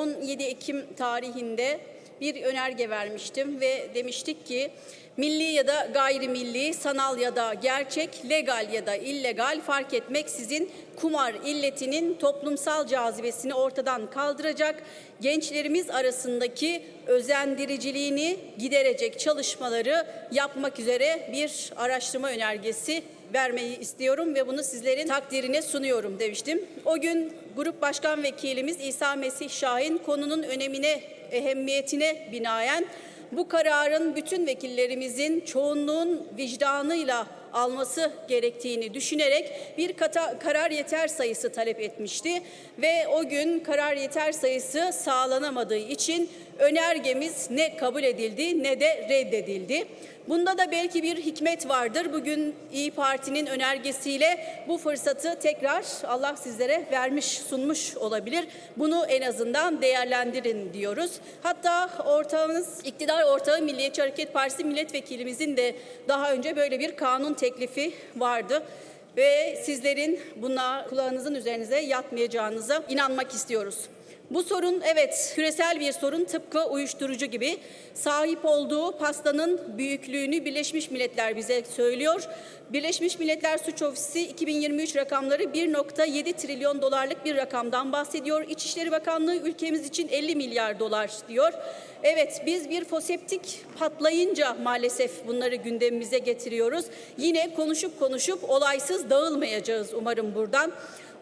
17 Ekim tarihinde bir önerge vermiştim ve demiştik ki milli ya da gayrimilli, sanal ya da gerçek, legal ya da illegal fark etmeksizin kumar illetinin toplumsal cazibesini ortadan kaldıracak, gençlerimiz arasındaki özendiriciliğini giderecek çalışmaları yapmak üzere bir araştırma önergesi vermeyi istiyorum ve bunu sizlerin takdirine sunuyorum demiştim. O gün Grup Başkan Vekilimiz İsa Mesih Şahin konunun önemine, ehemmiyetine binaen bu kararın bütün vekillerimizin çoğunluğun vicdanıyla alması gerektiğini düşünerek bir kata, karar yeter sayısı talep etmişti ve o gün karar yeter sayısı sağlanamadığı için önergemiz ne kabul edildi ne de reddedildi. Bunda da belki bir hikmet vardır. Bugün İyi Parti'nin önergesiyle bu fırsatı tekrar Allah sizlere vermiş, sunmuş olabilir. Bunu en azından değerlendirin diyoruz. Hatta ortağımız, iktidar ortağı Milliyetçi Hareket Partisi milletvekilimizin de daha önce böyle bir kanun teklifi vardı ve sizlerin buna kulağınızın üzerinize yatmayacağınıza inanmak istiyoruz. Bu sorun evet küresel bir sorun tıpkı uyuşturucu gibi sahip olduğu pastanın büyüklüğünü Birleşmiş Milletler bize söylüyor. Birleşmiş Milletler Suç Ofisi 2023 rakamları 1.7 trilyon dolarlık bir rakamdan bahsediyor. İçişleri Bakanlığı ülkemiz için 50 milyar dolar diyor. Evet biz bir foseptik patlayınca maalesef bunları gündemimize getiriyoruz. Yine konuşup konuşup olaysız dağılmayacağız umarım buradan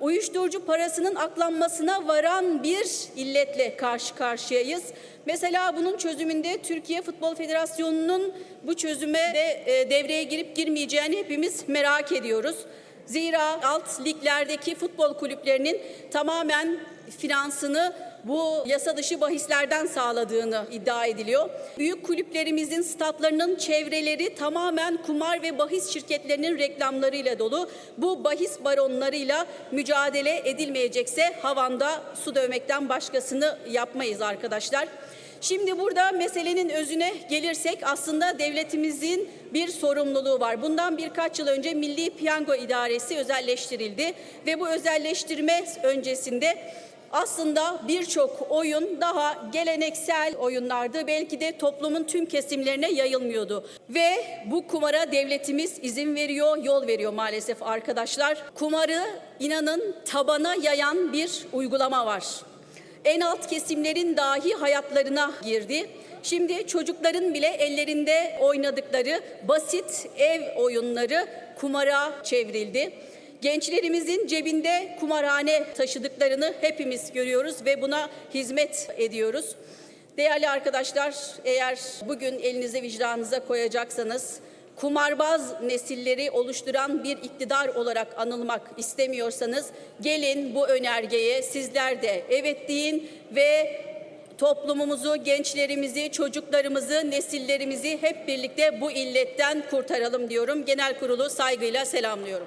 uyuşturucu parasının aklanmasına varan bir illetle karşı karşıyayız. Mesela bunun çözümünde Türkiye Futbol Federasyonu'nun bu çözüme de e, devreye girip girmeyeceğini hepimiz merak ediyoruz. Zira alt liglerdeki futbol kulüplerinin tamamen finansını bu yasa dışı bahislerden sağladığını iddia ediliyor. Büyük kulüplerimizin statlarının çevreleri tamamen kumar ve bahis şirketlerinin reklamlarıyla dolu. Bu bahis baronlarıyla mücadele edilmeyecekse havanda su dövmekten başkasını yapmayız arkadaşlar. Şimdi burada meselenin özüne gelirsek aslında devletimizin bir sorumluluğu var. Bundan birkaç yıl önce Milli Piyango İdaresi özelleştirildi ve bu özelleştirme öncesinde aslında birçok oyun daha geleneksel oyunlardı. Belki de toplumun tüm kesimlerine yayılmıyordu. Ve bu kumara devletimiz izin veriyor, yol veriyor maalesef arkadaşlar. Kumarı inanın tabana yayan bir uygulama var. En alt kesimlerin dahi hayatlarına girdi. Şimdi çocukların bile ellerinde oynadıkları basit ev oyunları kumara çevrildi. Gençlerimizin cebinde kumarhane taşıdıklarını hepimiz görüyoruz ve buna hizmet ediyoruz. Değerli arkadaşlar, eğer bugün elinize vicdanınıza koyacaksanız kumarbaz nesilleri oluşturan bir iktidar olarak anılmak istemiyorsanız gelin bu önergeye sizler de evet deyin ve toplumumuzu, gençlerimizi, çocuklarımızı, nesillerimizi hep birlikte bu illetten kurtaralım diyorum. Genel kurulu saygıyla selamlıyorum.